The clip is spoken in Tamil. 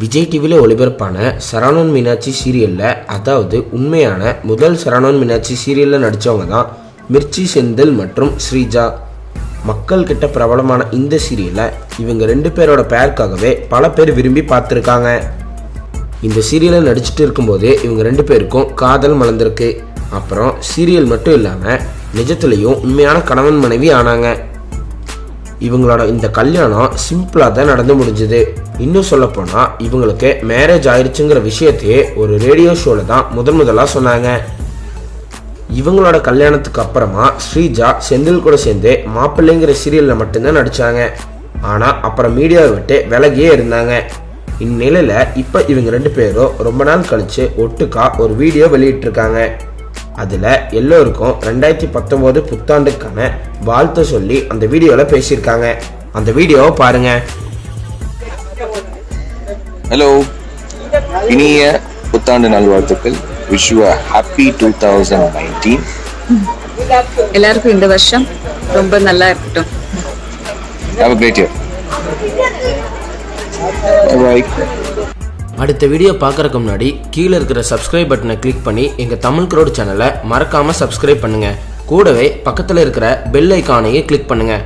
விஜய் டிவியில் ஒளிபரப்பான சரவணன் மீனாட்சி சீரியலில் அதாவது உண்மையான முதல் சரவணன் மீனாட்சி சீரியலில் நடித்தவங்க தான் மிர்ச்சி செந்தில் மற்றும் ஸ்ரீஜா. மக்கள் கிட்ட பிரபலமான இந்த சீரியலை இவங்க ரெண்டு பேரோட பேருக்காகவே பல பேர் விரும்பி பார்த்துருக்காங்க. இந்த சீரியலை நடிச்சிட்டு இருக்கும்போதே இவங்க ரெண்டு பேருக்கும் காதல் மலர்ந்திருக்கு. அப்புறம் சீரியல் மட்டும் இல்லாமல் நிஜத்துலேயும் உண்மையான கணவன் மனைவி ஆனாங்க. இவங்களோட இந்த கல்யாணம் சிம்பிளாக தான் நடந்து முடிஞ்சுது. இன்னும் சொல்லப்போனால் இவங்களுக்கு மேரேஜ் ஆயிடுச்சுங்கிற விஷயத்தையே ஒரு ரேடியோ ஷோவில் தான் முதன் முதலாக சொன்னாங்க. இவங்களோட கல்யாணத்துக்கு அப்புறமா ஸ்ரீஜா செந்தில் கூட சேர்ந்து மாப்பிள்ளைங்கிற சீரியலில் மட்டும்தான் நடித்தாங்க ஆனால் அப்புறம் மீடியாவை விட்டு விலகியே இருந்தாங்க. இந்நிலையில் இப்போ இவங்க ரெண்டு பேரும் ரொம்ப நாள் கழித்து ஒட்டுக்கா ஒரு வீடியோ வெளியிட்டிருக்காங்க. அதில் எல்லோருக்கும் ரெண்டாயிரத்தி பத்தொம்போது புத்தாண்டுக்கான வாழ்த்து சொல்லி அந்த வீடியோவில் பேசியிருக்காங்க. அந்த வீடியோவை பாருங்கள் ஹலோ இனிய புத்தாண்டு நல்வாழ்த்துக்கள். Wish you happy two thousand nineteen எல்லாருக்கும் இந்த வருஷம் ரொம்ப நல்லா இருக்கட்டும். Have a great year bye அடுத்த வீடியோ பார்க்கறதுக்கு முன்னாடி கீழே இருக்கிற சப்ஸ்கிரைப் பட்டனை கிளிக் பண்ணி எங்கள் தமிழ் க்ரோட் சேனலை மறக்காமல் சப்ஸ்கிரைப் பண்ணுங்கள் கூடவே பக்கத்தில் இருக்கிற பெல் ஐக்கானையே கிளிக் பண்ணுங்கள்